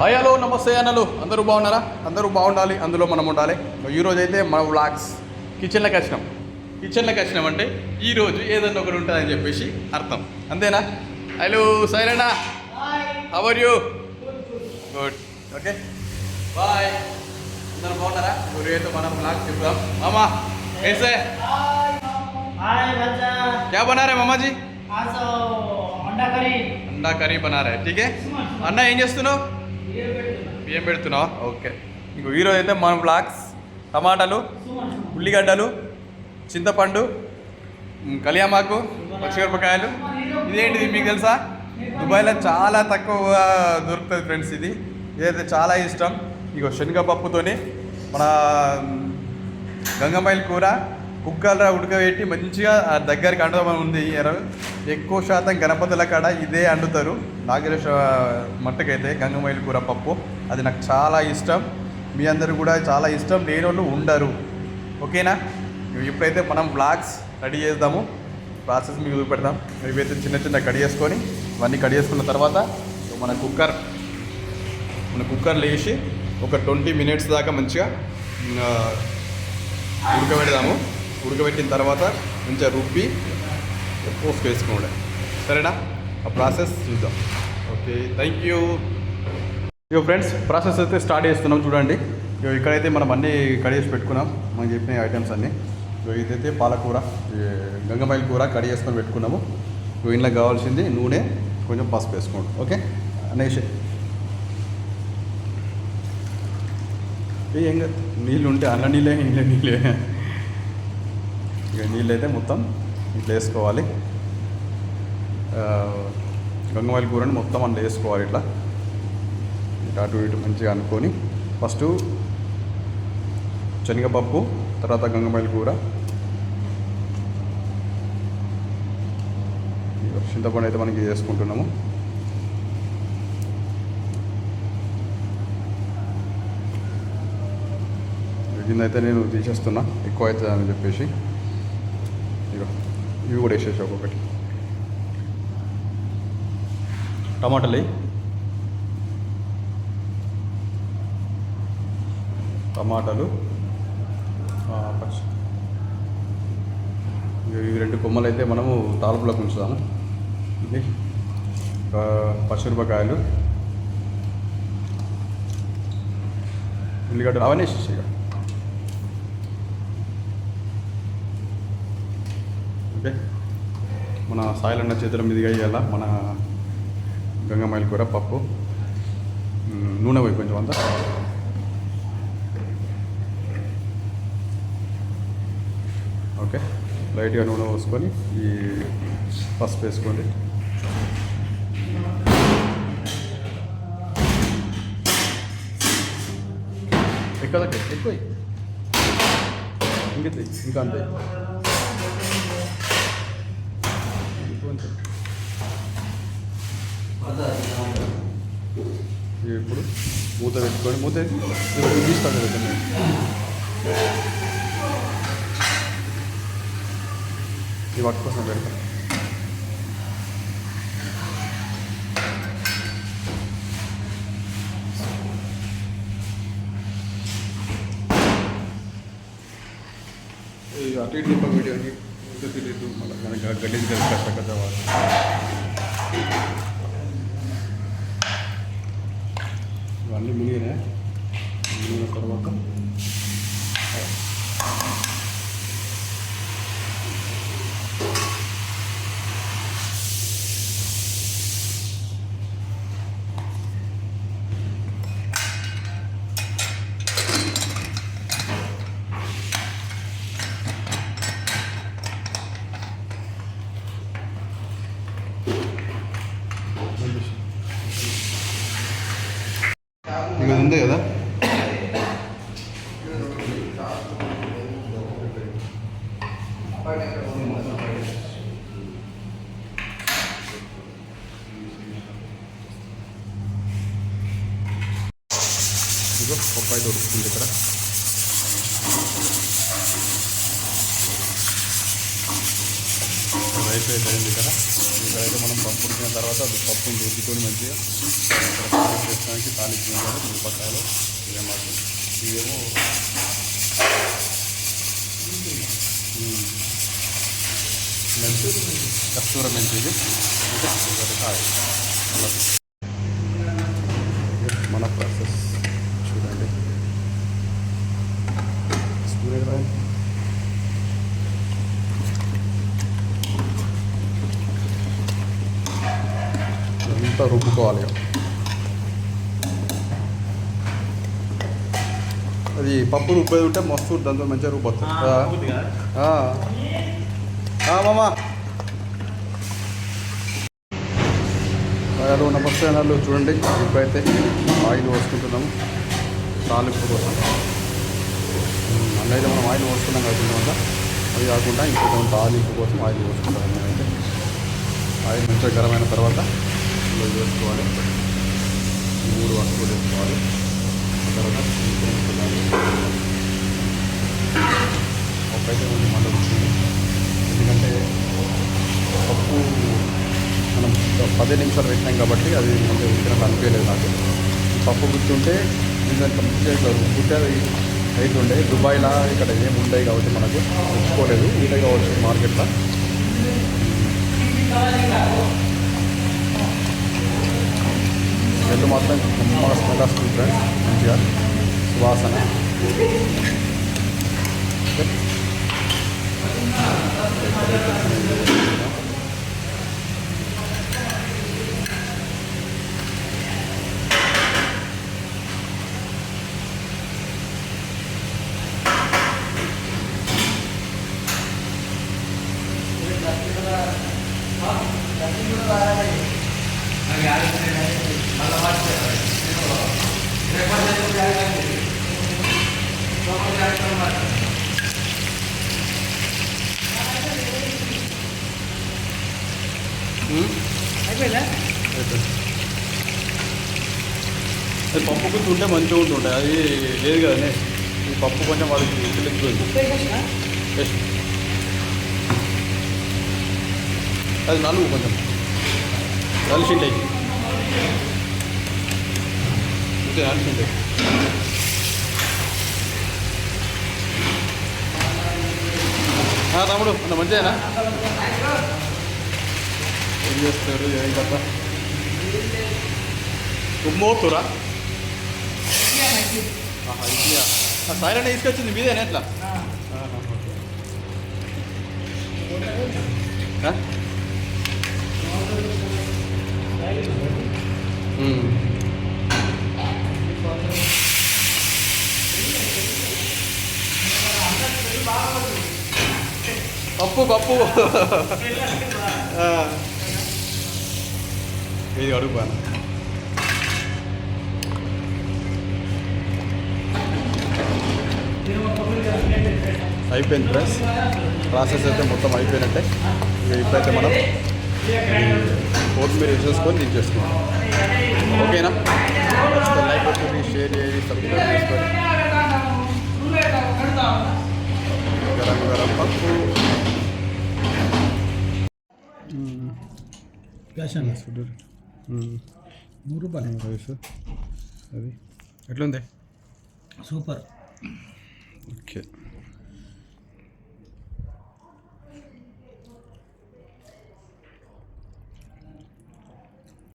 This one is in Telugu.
హాయ్ హలో నమస్తే అన్నలు అందరూ బాగున్నారా అందరూ బాగుండాలి అందులో మనం ఉండాలి ఈరోజు అయితే మన వ్లాగ్స్ కిచెన్లోకి వచ్చినాం కిచెన్లోకి వచ్చినాం అంటే ఈరోజు ఏదన్నా ఒకటి ఉంటుందని చెప్పేసి అర్థం అంతేనా hello సైరేనా how are you good okay bye అందరూ బాగున్నారా ఈరోజు అయితే మనం వ్లాగ్ చెప్తాం మామా कैसे हाय बच्चा क्या बना रहे मामा जी आज अंडा करी అండా కర్రీ బనా రే ఠీకే అన్న ఏం చేస్తున్నావు బియ్యం పెడుతున్నావా? ఓకే. ఇంకో ఈరోజు అయితే మన బ్లాక్స్ టమాటాలు ఉల్లిగడ్డలు చింతపండు కలియామాకు పచ్చిమిరపకాయలు. ఇదేంటిది మీకు తెలుసా? దుబాయ్లో చాలా తక్కువ దొరుకుతుంది ఫ్రెండ్స్ ఇది. ఇదైతే చాలా ఇష్టం. ఇగో శనగపప్పుతోని మన గంగమ్మాయిల కూర కుక్కల ఉడకబెట్టి మంచిగా ఆ దగ్గరికి అండుదామని ఉంది ఎర్ర. ఎక్కువ శాతం గణపతుల కాడ ఇదే అండుతారు. నాగేశ్వర మట్టుకైతే గంగమైల్ కూర పప్పు. అది నాకు చాలా ఇష్టం. మీ అందరు కూడా చాలా ఇష్టం. లేని వాళ్ళు ఉండరు. ఓకేనా? ఇప్పుడైతే మనం బ్లాగ్స్ రెడీ చేద్దాము. ప్రాసెస్ మీకు చూపెడతాం. ఇవైతే చిన్న చిన్న కడి చేసుకొని ఇవన్నీ కడి చేసుకున్న తర్వాత మన కుక్కర్ మన కుక్కర్లో వేసి ఒక ట్వంటీ మినిట్స్ దాకా మంచిగా ఉడకబెడదాము. ఉడకబెట్టిన తర్వాత మంచిగా రుబ్బి పోసుకు వేసుకోండి సరేనా? ఆ ప్రాసెస్ చూద్దాం. ఓకే థ్యాంక్ యూ ఇక ఫ్రెండ్స్ ప్రాసెస్ అయితే స్టార్ట్ చేస్తున్నాం చూడండి. ఇక ఇక్కడైతే మనం అన్నీ కడిగేసి పెట్టుకున్నాం. మనం చెప్పిన ఐటమ్స్ అన్నీ. ఇక ఇదైతే పాలకూర ఈ గంగమైల కూర కడి చేసుకొని పెట్టుకున్నాము. ఇక ఇంట్లో కావాల్సింది నూనె కొంచెం పసుపు వేసుకోండి. ఓకే? అనేసి ఏం నీళ్ళు ఉంటే అన్న నీళ్ళే ఇంట్లో నీళ్ళే. ఇక నీళ్ళు అయితే మొత్తం ఇట్లా వేసుకోవాలి. ఆ, కూరని మొత్తం అందులో వేసుకోవాలి ఇట్లా. అటు ఇటు మంచిగా అనుకొని ఫస్ట్ శనగపప్పు తర్వాత గంగమాయిల కూర. చింతపండు అయితే మనకి చేసుకుంటున్నాము. దీన్ని అయితే నేను తీసేస్తున్నా ఎక్కువ అవుతుంది అని చెప్పేసి. ఇగో ఇవి కూడా వేసేసి ఒక్కొక్కటి. టమాటాలు టమాటాలు పచ్చి. ఇవి రెండు కొమ్మలు అయితే మనము తాలుపులోకి ఉంచుతాము ఇది పచ్చిమిరపకాయలు ఉల్లిగడ్డలు అవన్నీ వేసేసి ఇక ఓకే. మన సాయిలన్న చేతుల మీదుగా వేయాల మన గంగమాయిల కూర పప్పు. నూనె పోయి కొంచెం అంతా. ఓకే. లైట్గా నూనె పోసుకొని ఈ పసుపు వేసుకోండి. ఎక్కువ ఎక్కువ. ఇంకా ఇంకా అంతే. ఇప్పుడు మూత పెట్టుకొని మూత తీస్తాను కదా ఈ వర్క్ కోసం పెడతాను ఈ అటు ఇటు తిప్ప వీడియోని ఇటు ఇటు ఇటు మళ్ళీ మనకి గడ్డీని కలిసి కష్ట కదా ఇవన్నీ మునిగినాయి మునిగిన తర్వాత అంతే కదా? ఇదిగో పప్పాయి దొరుకుతుంది ఇక్కడ. రైస్ అయితే అయింది ఇక్కడైతే మనం పప్పు ఉడికిన తర్వాత అది పప్పుని రుద్దుకొని మంచిగా ఇక్కడ తాలింపు వేసుకోవడానికి తాలింపు వేయాలి మిరపకాయలు ఇవేమాట ఇవేమో ఉమ్. మెంతి కస్తూర మెంతు ఇది ఇంకా ఇంకోటి మన ప్రాసెస్ చూడండి అంతా రుబ్బుకోవాలి. అది పప్పు రుబ్బేది ఉంటే మస్తు దాంతో మంచిగా రుబ్బొస్తుంది మామా. నమస్తే అన్నాళ్ళు చూడండి ఇప్పుడైతే ఆయిల్ పోసుకుంటున్నాము. తాలింపు కోసం అన్నైతే మనం ఆయిల్ పోసుకున్నాం కదా. కొంచెం అది కాకుండా ఇంకొంచెం తాలింపు కోసం ఆయిల్ పోసుకుంటాం ఆయిల్ మంచిగా గరం అయిన తర్వాత ఇందులో ఇది వేసుకోవాలి ఈ మూడు వస్తువులు వేసుకోవాలి తర్వాత ఒకైతే ఉంది మళ్ళీ వచ్చింది. ఎందుకంటే పప్పు మనం పది నిమిషాలు పెట్టినాం కాబట్టి అది మళ్ళీ ఉడికినట్టు అనిపించలేదు నాకు. పప్పు గుర్తుంటే ఎందుకంటే మంచిగా ఇట్లా అది అవుతుండే దుబాయ్లా ఇక్కడ ఏమి ఉండవు కాబట్టి మనకు తెచ్చుకోలేదు ఉంటాయి కావచ్చు మార్కెట్లో. महात्मा मेरा स्कूल फ्रेंड्स एनजीआर सुभाषना పప్పు గుర్తు ఉంటే మంచిగా ఉంటుంటాయి అది లేదు కదనే ఈ పప్పు కొంచెం వాళ్ళకి తెలిసిపోయింది. టేస్ట్ అది నలుగు కొంచెం. నలిసింటాయి ఓకే నలిసింటాయి తమ్ముడు అంత మంచిదేనా? ఏం చేస్తారు ఏం కదా ఉమ్మోతురా ఇడ్లీయా సైలెంట్ తీసుకొచ్చింది మీదేనా ఎట్లా? పప్పు పప్పు. ఇది అడుగు అయిపోయింది ఫ్రెండ్స్. ప్రాసెస్ అయితే మొత్తం అయిపోయినట్టే. ఇప్పుడైతే మనం కొత్తిమీర వేసేసుకొని దించేసుకున్నాం ఓకేనా? నచ్చితే లైక్ కొట్టుకుని షేర్ చేయండి సబ్స్క్రైబ్ చేసుకొని గరం గరం పప్పు. నూరు రూపాయలు. రైస్? అది. ఎట్లుంది? సూపర్. ఓకే